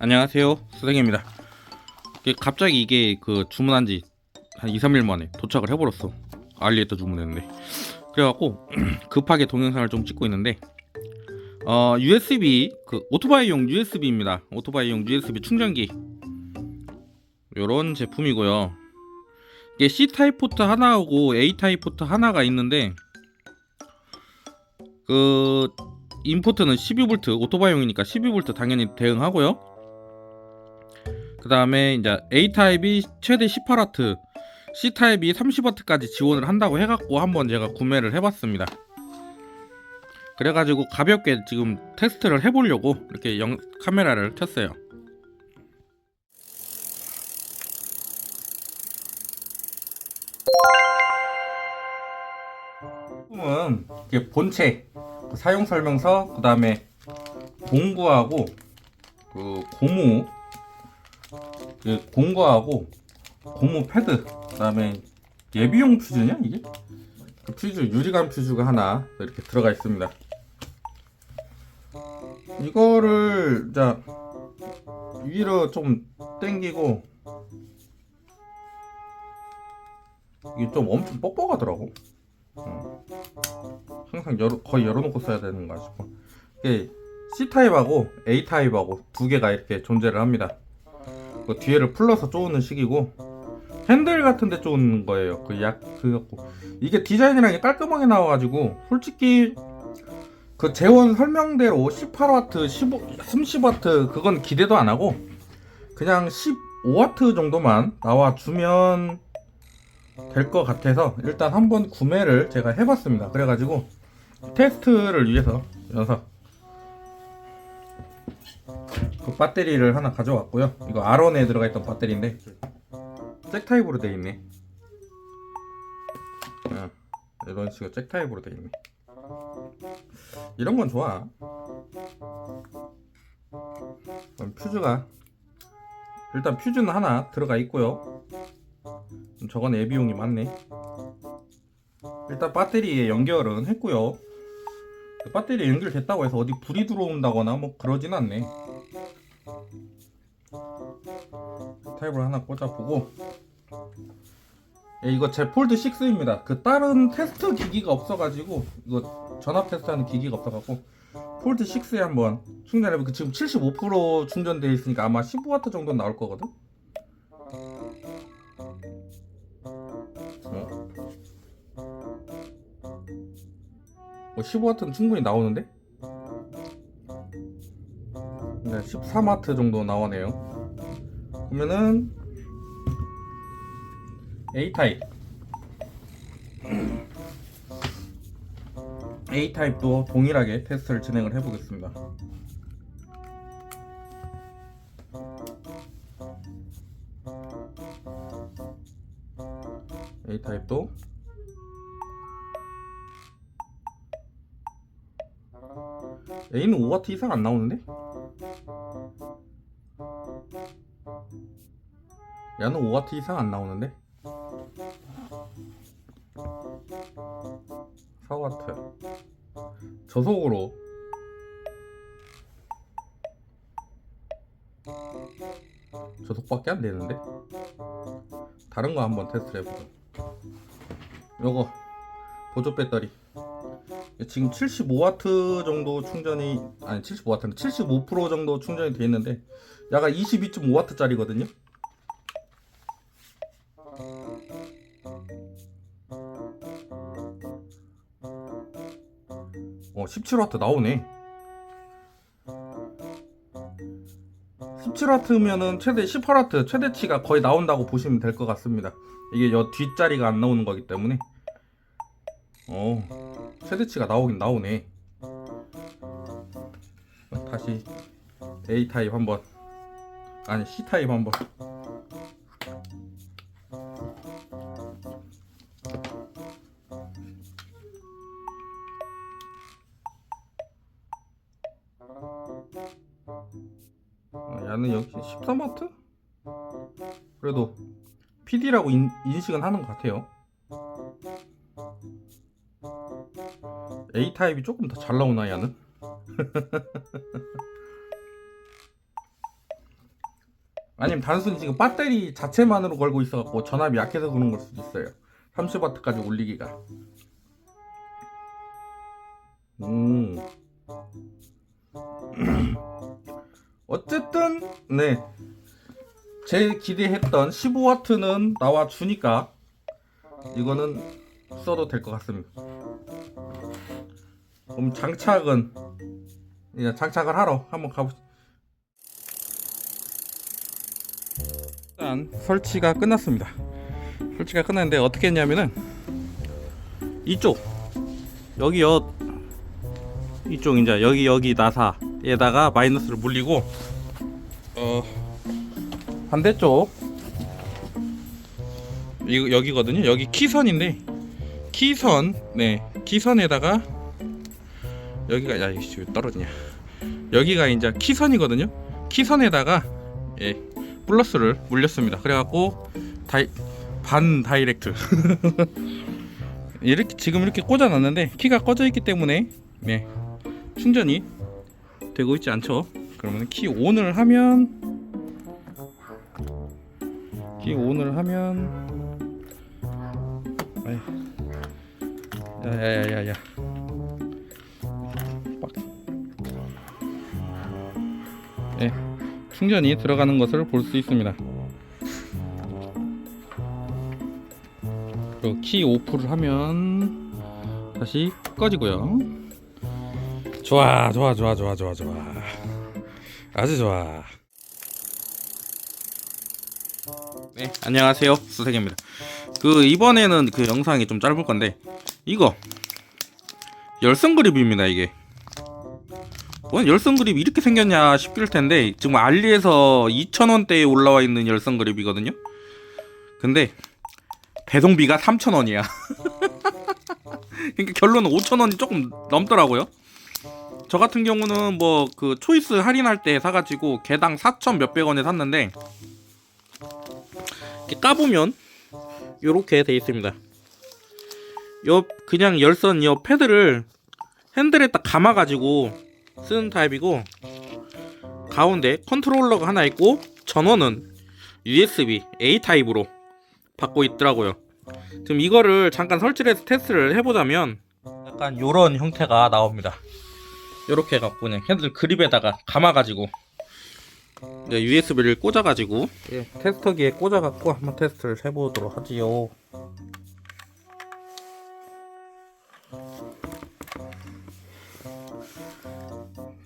안녕하세요. 수생입니다. 갑자기 이게 그 주문한 지 한 2, 3일 만에 도착을 해버렸어. 알리에다 주문했는데. 그래갖고 급하게 동영상을 좀 찍고 있는데 어 USB 그 오토바이용 USB입니다. 오토바이용 USB 충전기. 요런 제품이고요. 이게 C타입 포트 하나하고 A타입 포트 하나가 있는데 그 인포트는 12V 오토바이용이니까 12V 당연히 대응하고요. 그 다음에 이제 A 타입이 최대 18W, C 타입이 30W까지 지원을 한다고 해갖고 한번 제가 구매를 해봤습니다. 그래가지고 가볍게 지금 테스트를 해보려고 이렇게 영, 카메라를 켰어요. 제품은 이게 본체, 그 사용 설명서, 그 다음에 공구하고 그 고무, 그 공구하고 고무 패드, 그 다음에 예비용 퓨즈냐 이게? 그 퓨즈 유리관 퓨즈가 하나 이렇게 들어가 있습니다. 이거를 자 위로 좀 당기고 이게 좀 엄청 뻑뻑하더라고. 어. 항상 열어, 거의 열어놓고 써야 되는가 싶어. 이게 C 타입하고 A 타입하고 두 개가 이렇게 존재를 합니다. 그 뒤에를 풀러서 쪼는 식이고 핸들 같은데 쪼는 거예요. 그 약 그갖고 이게 디자인이랑 게 깔끔하게 나와가지고 솔직히 그 재원 설명대로 18W, 15, 30W 그건 기대도 안 하고 그냥 15W 정도만 나와주면 될 것 같아서 일단 한번 구매를 제가 해봤습니다. 그래가지고 테스트를 위해서 여서 그 배터리를 하나 가져왔고요. 이거 아론에 들어가 있던 배터리인데 잭 타입으로 돼 있네. 어, 이런 식으로 잭 타입으로 돼 있네. 이런 건 좋아. 그럼 퓨즈가 일단 퓨즈는 하나 들어가 있고요. 저건 애비용이 많네. 일단 배터리에 연결은 했고요. 그 배터리 연결됐다고 해서 어디 불이 들어온다거나 뭐 그러진 않네. 타입을 하나 꽂아보고 예, 이거 제 폴드 6입니다. 그 다른 테스트 기기가 없어가지고 이거 전압 테스트하는 기기가 없어가지고 폴드 6에 한번 충전해보고 지금 75% 충전되어 있으니까 아마 15W 정도 나올 거거든. 어? 어, 15W는 충분히 나오는데? 네, 13W 정도 나오네요. 그러면은 A 타입. A 타입도 동일하게 테스트를 진행을 해보겠습니다. A 타입도 A는 5W 이상 안 나오는데? 얘는 5W 이상 안 나오는데? 4W 저속으로. 저속밖에 안 되는데? 다른 거 한번 테스트를 해보자. 요거. 보조 배터리. 지금 75W 정도 충전이 아니 75W는 75% 정도 충전이 돼 있는데 약간 22.5W 짜리거든요 어 17W 나오네. 17W면은 최대 18W 최대치가 거의 나온다고 보시면 될 것 같습니다. 이게 여 뒷자리가 안 나오는 거기 때문에. 어 최대치가 나오긴 나오네. 다시 A 타입 한번. 아니 C 타입 한번 어, 얘는 역시 13W? 그래도 PD라고 인, 인식은 하는 것 같아요 A 타입이 조금 더 잘 나오나 얘는? 아니면 단순히 지금 배터리 자체만으로 걸고 있어갖고 전압이 약해서 그런 걸 수도 있어요 30W까지 올리기가 음 어쨌든 네 제 기대했던 15W는 나와 주니까 이거는 써도 될 것 같습니다. 그럼 장착은 이제 장착을 하러 한번 가보시죠 일단 설치가 끝났습니다. 설치가 끝났는데 어떻게 했냐면은 이쪽 여기 여 이쪽 이제 여기 여기 나사 에다가 마이너스를 물리고 어 반대쪽 이거 여기거든요. 여기 키선인데 키선 네 키선에다가 여기가 야왜 떨어지냐 여기가 이제 키선이거든요. 키선에다가 예 플러스를 물렸습니다. 그래갖고 다이, 반 다이렉트 이렇게 지금 이렇게 꽂아놨는데 키가 꺼져 있기 때문에 네 충전이 되고 있지 않죠. 그러면 키 온을 하면 키 온을 하면 야야야야야 빡. 네. 충전이 들어가는 것을 볼 수 있습니다. 그리고 키 오프를 하면 다시 꺼지고요. 좋아, 좋아, 좋아, 좋아, 좋아, 좋아. 아주 좋아. 네, 안녕하세요, 수색입니다. 그 이번에는 그 영상이 좀 짧을 건데 이거 열선 그립입니다, 이게. 원 열선 그립 이렇게 생겼냐 싶을 텐데 지금 알리에서 2,000원대에 올라와 있는 열선 그립이거든요. 근데 배송비가 3,000원이야. 그러니까 결론은 5,000원이 조금 넘더라고요. 저 같은 경우는 뭐 그 초이스 할인할 때 사가지고 개당 4,000 몇백 원에 샀는데 이렇게 까보면 요렇게 돼 있습니다. 요 그냥 열선 요 패드를 핸들에 딱 감아가지고 쓰는 타입이고 가운데 컨트롤러가 하나 있고 전원은 USB A 타입으로 받고 있더라고요. 지금 이거를 잠깐 설치를 해서 테스트를 해보자면 약간 요런 형태가 나옵니다. 요렇게 해갖고 그냥 핸들 그립에다가 감아가지고 USB를 꽂아가지고 예, 테스터기에 꽂아갖고 한번 테스트를 해보도록 하지요.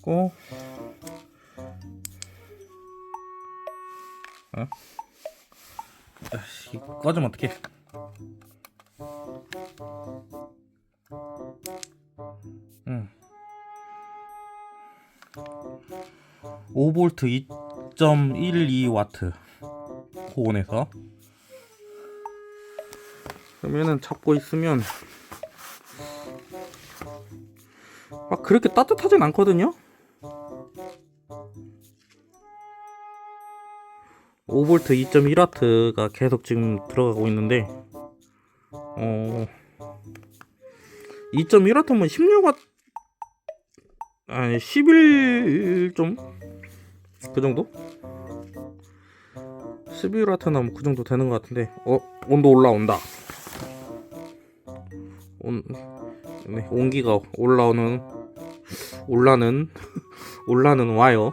고 어? 아씨 꺼지면 어떡해 5V 2.12W 고온에서. 그러면은 잡고 있으면 막 그렇게 따뜻하진 않거든요? 5V 2.1W가 계속 지금 들어가고 있는데 어 2.1W면 16W 아니 11 좀 그 정도? 11W나 뭐 그 정도 되는 것 같은데 어 온도 올라온다 온 네, 온기가 올라오는 올라는 올라는 와요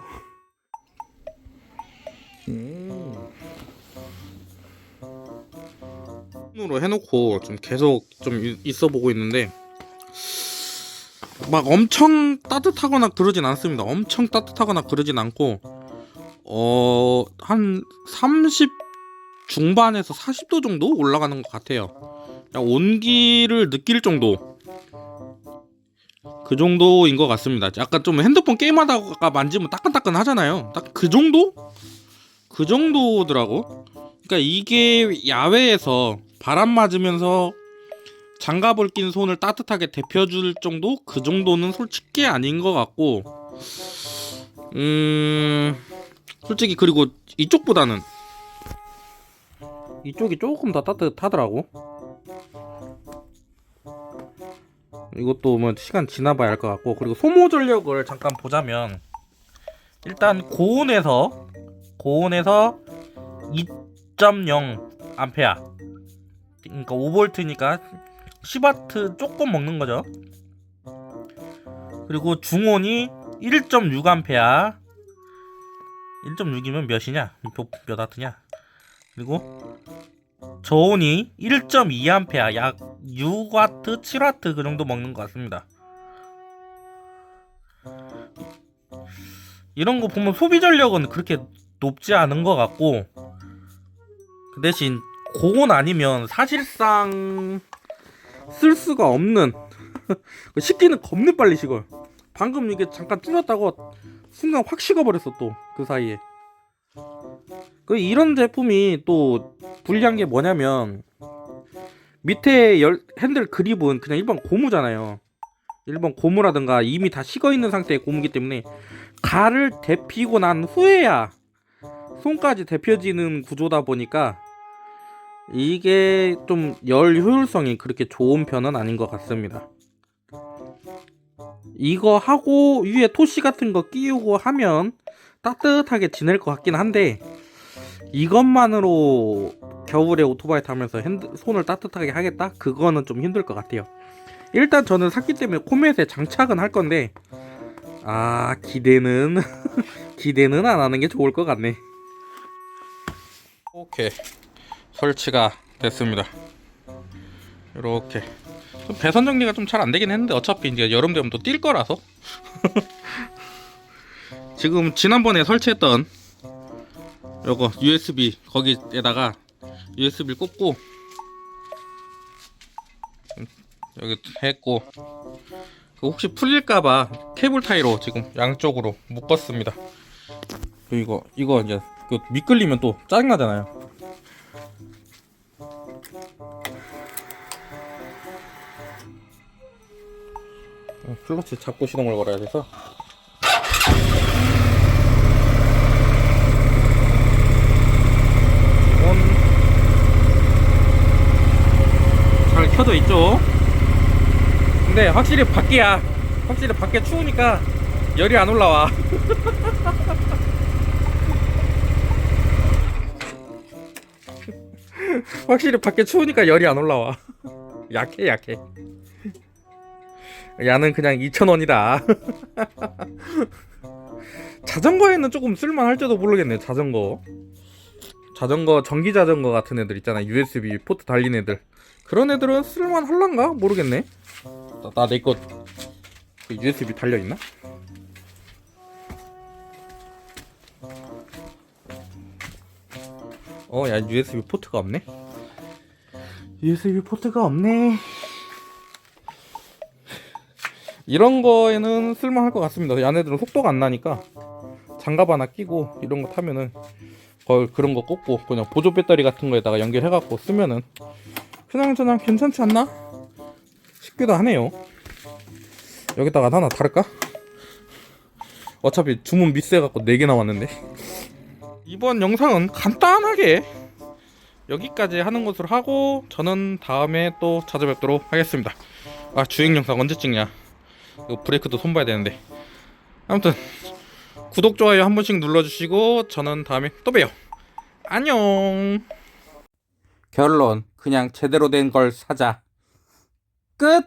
으로 해놓고 좀 계속 좀 이- 있어 보고 있는데 막 엄청 따뜻하거나 그러진 않습니다. 엄청 따뜻하거나 그러진 않고 어 한 30 중반에서 40도 정도 올라가는 것 같아요. 온기를 느낄 정도 그 정도인 것 같습니다. 약간 좀 핸드폰 게임하다가 만지면 따끈따끈 하잖아요. 딱 그 정도? 그 정도더라고. 그러니까 이게 야외에서 바람 맞으면서 장갑을 낀 손을 따뜻하게 데펴줄 정도? 그 정도는 솔직히 아닌 것 같고, 음, 솔직히 그리고 이쪽보다는 이쪽이 조금 더 따뜻하더라고. 이것도 뭐 시간 지나봐야 할 것 같고, 그리고 소모 전력을 잠깐 보자면, 일단 고온에서 고온에서 2.0 암페어. 그러니까 5볼트니까 10와트 조금 먹는 거죠. 그리고 중온이 1.6 암페어. 1.6이면 몇이냐? 몇, 몇 와트냐? 그리고 저온이 1.2 암페어, 약 6와트, 7와트 그 정도 먹는 것 같습니다. 이런 거 보면 소비 전력은 그렇게 높지 않은 것 같고 그 대신 고온 아니면 사실상 쓸 수가 없는 식기는 겁내 빨리 식어요. 방금 이게 잠깐 줄였다고 순간 확 식어버렸어 또 그 사이에. 그 이런 제품이 또 불리한 게 뭐냐면 밑에 열, 핸들 그립은 그냥 일반 고무잖아요. 일반 고무라든가 이미 다 식어 있는 상태의 고무기 때문에 가를 데피고 난 후에야 손까지 데펴지는 구조다 보니까 이게 좀 열 효율성이 그렇게 좋은 편은 아닌 것 같습니다. 이거 하고 위에 토시 같은 거 끼우고 하면 따뜻하게 지낼 것 같긴 한데 이것만으로 겨울에 오토바이 타면서 핸드, 손을 따뜻하게 하겠다? 그거는 좀 힘들 것 같아요. 일단 저는 샀기 때문에 코멧에 장착은 할 건데 아 기대는 기대는 안 하는 게 좋을 것 같네. 오케이 설치가 됐습니다. 이렇게 배선 정리가 좀 잘 안 되긴 했는데 어차피 이제 여름 되면 또 뛸 거라서 지금 지난번에 설치했던 요거 USB 거기에다가 USB를 꽂고 여기 했고 그 혹시 풀릴까봐 케이블 타이로 지금 양쪽으로 묶었습니다. 그리고 이거 이제 그 미끌리면 또 짜증나잖아요. 클러치 잡고 시동을 걸어야 돼서 잘 켜져 있죠. 근데 확실히 밖이야. 확실히 밖에 추우니까 열이 안 올라와. 확실히 밖에 추우니까 열이 안 올라와. 약해 약해. 야는 그냥 2,000원이다. 자전거에는 조금 쓸만할지도 모르겠네. 자전거. 자전거 전기 자전거 같은 애들 있잖아. USB 포트 달린 애들. 그런 애들은 쓸만할란가 모르겠네. 나 내거 그 USB 달려 있나? 어, 야 USB 포트가 없네. USB 포트가 없네. 이런 거에는 쓸만할 것 같습니다. 얘네들은 속도가 안 나니까 장갑 하나 끼고 이런 거 타면은 걸 그런 거 꽂고 그냥 보조 배터리 같은 거에다가 연결해갖고 쓰면은 그냥 저냥 괜찮지 않나 싶기도 하네요. 여기다가 하나 다를까? 어차피 주문 미스해갖고 4개 나왔는데 이번 영상은 간단하게 여기까지 하는 것으로 하고 저는 다음에 또 찾아뵙도록 하겠습니다. 아 주행 영상 언제 찍냐? 이거 브레이크도 손봐야 되는데 아무튼 구독 좋아요 한 번씩 눌러주시고 저는 다음에 또 봬요. 안녕. 결론 그냥 제대로 된 걸 사자. 끝.